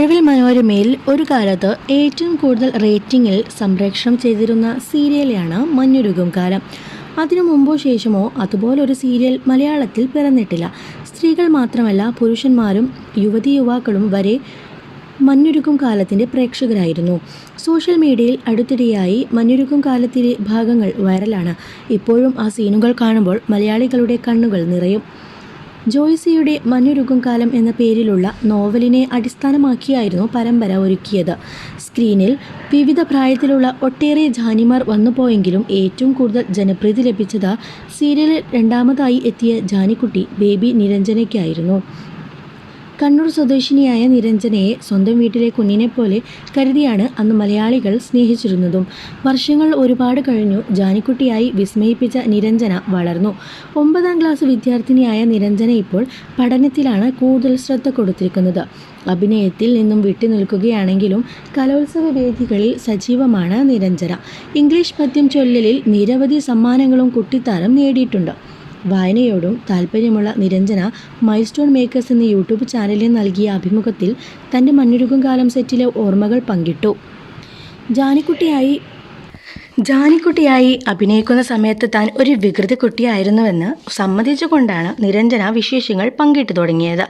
മഴവിൽ മനോരമയിൽ ഒരു കാലത്ത് ഏറ്റവും കൂടുതൽ റേറ്റിംഗിൽ സംപ്രേക്ഷണം ചെയ്തിരുന്ന സീരിയലാണ് മഞ്ഞുരുകും കാലം. അതിനു മുമ്പോ ശേഷമോ അതുപോലൊരു സീരിയൽ മലയാളത്തിൽ പിറന്നിട്ടില്ല. സ്ത്രീകൾ മാത്രമല്ല പുരുഷന്മാരും യുവതി യുവാക്കളും വരെ മഞ്ഞുരുക്കും കാലത്തിന്റെ പ്രേക്ഷകരായിരുന്നു. സോഷ്യൽ മീഡിയയിൽ അടുത്തിടെയായി മഞ്ഞുരുക്കും കാലത്തിലെ ഭാഗങ്ങൾ വൈറലാണ്. ഇപ്പോഴും ആ സീനുകൾ കാണുമ്പോൾ മലയാളികളുടെ കണ്ണുകൾ നിറയും. ജോയ്സിയുടെ മനുരുകുംകാലം കാലം എന്ന പേരിലുള്ള നോവലിനെ അടിസ്ഥാനമാക്കിയായിരുന്നു പരമ്പര ഒരുക്കിയത്. സ്ക്രീനിൽ വിവിധ പ്രായത്തിലുള്ള ഒട്ടേറെ ജാനിമാർ വന്നുപോയെങ്കിലും ഏറ്റവും കൂടുതൽ ജനപ്രീതി ലഭിച്ചത് സീരിയലിൽ രണ്ടാമതായി എത്തിയ ജാനിക്കുട്ടി ബേബി നിരഞ്ജനയ്ക്കായിരുന്നു. കണ്ണൂർ സ്വദേശിനിയായ നിരഞ്ജനയെ സ്വന്തം വീട്ടിലെ കുഞ്ഞിനെ പോലെ കരുതിയാണ് അന്ന് മലയാളികൾ സ്നേഹിച്ചിരുന്നതും. വർഷങ്ങൾ ഒരുപാട് കഴിഞ്ഞു ജാനിക്കുട്ടിയായി വിസ്മയിപ്പിച്ച നിരഞ്ജന വളർന്നു. ഒമ്പതാം ക്ലാസ് വിദ്യാർത്ഥിനിയായ നിരഞ്ജന ഇപ്പോൾ പഠനത്തിലാണ് കൂടുതൽ ശ്രദ്ധ കൊടുത്തിരിക്കുന്നത്. അഭിനയത്തിൽ നിന്നും വിട്ടുനിൽക്കുകയാണെങ്കിലും കലോത്സവ വേദികളിൽ സജീവമാണ് നിരഞ്ജന. ഇംഗ്ലീഷ് പദ്യം ചൊല്ലലിൽ നിരവധി സമ്മാനങ്ങളും കുട്ടിത്താരം നേടിയിട്ടുണ്ട്. വായനയോടും താല്പര്യമുള്ള നിരഞ്ജന മൈൽ സ്റ്റോൺ മേക്കേഴ്സ് എന്ന യൂട്യൂബ് ചാനലിൽ നൽകിയ അഭിമുഖത്തിൽ തന്റെ മഞ്ഞുരുകും കാലം സെറ്റിലെ ഓർമ്മകൾ പങ്കിട്ടു. ജാനിക്കുട്ടിയായി ജാനിക്കുട്ടിയായി അഭിനയിക്കുന്ന സമയത്ത് താൻ ഒരു വികൃതി കുട്ടിയായിരുന്നുവെന്ന് സമ്മതിച്ചുകൊണ്ടാണ് നിരഞ്ജന വിശേഷങ്ങൾ പങ്കിട്ടു തുടങ്ങിയത്.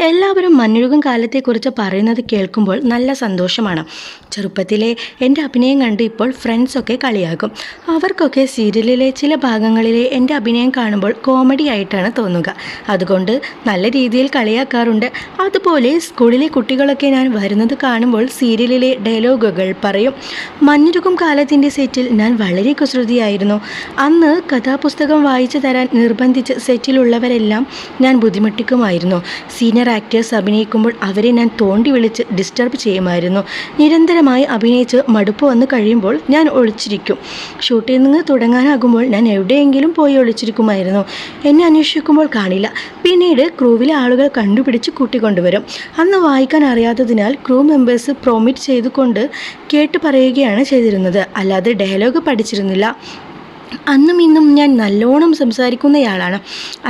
എല്ലാവരും മഞ്ഞുരുകും കാലത്തെക്കുറിച്ച് പറയുന്നത് കേൾക്കുമ്പോൾ നല്ല സന്തോഷമാണ്. ചെറുപ്പത്തിലെ എന്റെ അഭിനയം കണ്ട് ഇപ്പോൾ ഫ്രണ്ട്സൊക്കെ കളിയാക്കും. അവർക്കൊക്കെ സീരിയലിലെ ചില ഭാഗങ്ങളിലെ എന്റെ അഭിനയം കാണുമ്പോൾ കോമഡി ആയിട്ടാണ് തോന്നുക. അതുകൊണ്ട് നല്ല രീതിയിൽ കളിയാക്കാറുണ്ട്. അതുപോലെ സ്കൂളിലെ കുട്ടികളൊക്കെ ഞാൻ വരുന്നത് കാണുമ്പോൾ സീരിയലിലെ ഡയലോഗുകൾ പറയും. മഞ്ഞുരുക്കും കാലത്തിന്റെ സെറ്റിൽ ഞാൻ വളരെ കുസൃതിയായിരുന്നു. അന്ന് കഥാപുസ്തകം വായിച്ചു തരാൻ നിർബന്ധിച്ച് സെറ്റിലുള്ളവരെല്ലാം ഞാൻ ബുദ്ധിമുട്ടിക്കുമായിരുന്നു. സീനിയർ ആക്ടേഴ്സ് അഭിനയിക്കുമ്പോൾ അവരെ ഞാൻ തോണ്ടി വിളിച്ച് ഡിസ്റ്റർബ് ചെയ്യുമായിരുന്നു. നിരന്തരമായി അഭിനയിച്ച് മടുപ്പ് വന്ന് കഴിയുമ്പോൾ ഞാൻ ഒളിച്ചിരിക്കും. ഷൂട്ടിംഗ് തുടങ്ങാനാകുമ്പോൾ ഞാൻ എവിടെയെങ്കിലും പോയി ഒളിച്ചിരിക്കുമായിരുന്നു. എന്നെ അന്വേഷിക്കുമ്പോൾ കാണില്ല. പിന്നീട് ക്രൂവിലെ ആളുകൾ കണ്ടുപിടിച്ച് കൂട്ടിക്കൊണ്ടുവരും. അന്ന് വായിക്കാൻ അറിയാത്തതിനാൽ ക്രൂ മെമ്പേഴ്സ് പ്രോമിറ്റ് ചെയ്തുകൊണ്ട് കേട്ട് പറയുകയാണ് ചെയ്തിരുന്നത്. അല്ലാതെ ഡയലോഗ് പഠിച്ചിരുന്നില്ല. അന്നും ഇന്നും ഞാൻ നല്ലോണം സംസാരിക്കുന്നയാളാണ്.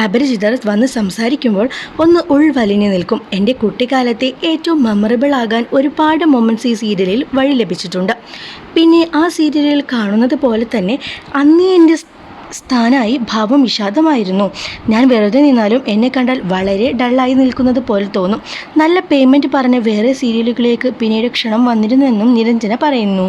അപരിചിതർ വന്ന് സംസാരിക്കുമ്പോൾ ഒന്ന് ഉൾവലിഞ്ഞു നിൽക്കും. എന്റെ കുട്ടിക്കാലത്തെ ഏറ്റവും മെമ്മറബിൾ ആകാൻ ഒരുപാട് മൊമെന്റ്സ് ഈ സീരിയലിൽ വഴി ലഭിച്ചിട്ടുണ്ട്. പിന്നെ ആ സീരിയലിൽ കാണുന്നത് പോലെ തന്നെ അന്ന് എന്റെ സ്ഥാനായി ഭാവം വിഷാദമായിരുന്നു. ഞാൻ വെറുതെ നിന്നാലും എന്നെ കണ്ടാൽ വളരെ ഡള്ളായി നിൽക്കുന്നത് പോലെ തോന്നും. നല്ല പേയ്മെന്റ് പറഞ്ഞ് വേറെ സീരിയലുകളിലേക്ക് പിന്നീട് ക്ഷണം വന്നിരുന്നെന്നും നിരഞ്ജന പറയുന്നു.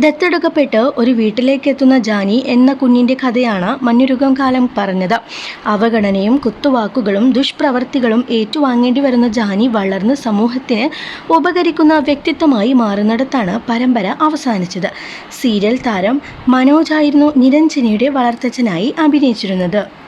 ദത്തെടുക്കപ്പെട്ട് ഒരു വീട്ടിലേക്ക് എത്തുന്ന ജാനി എന്ന കുഞ്ഞിന്റെ കഥയാണ് മഞ്ഞുരുകം കാലം പറഞ്ഞത്. അവഗണനയും കുത്തുവാക്കുകളും ദുഷ്പ്രവർത്തികളും ഏറ്റുവാങ്ങേണ്ടി വരുന്ന ജാനി വളർന്ന് സമൂഹത്തിന് ഉപകരിക്കുന്ന വ്യക്തിത്വമായി മാറുന്നിടത്താണ് പരമ്പര അവസാനിച്ചത്. സീരിയൽ താരം മനോജായിരുന്നു നിരഞ്ജനയുടെ വളർത്തച്ഛനായി അഭിനയിച്ചിരുന്നത്.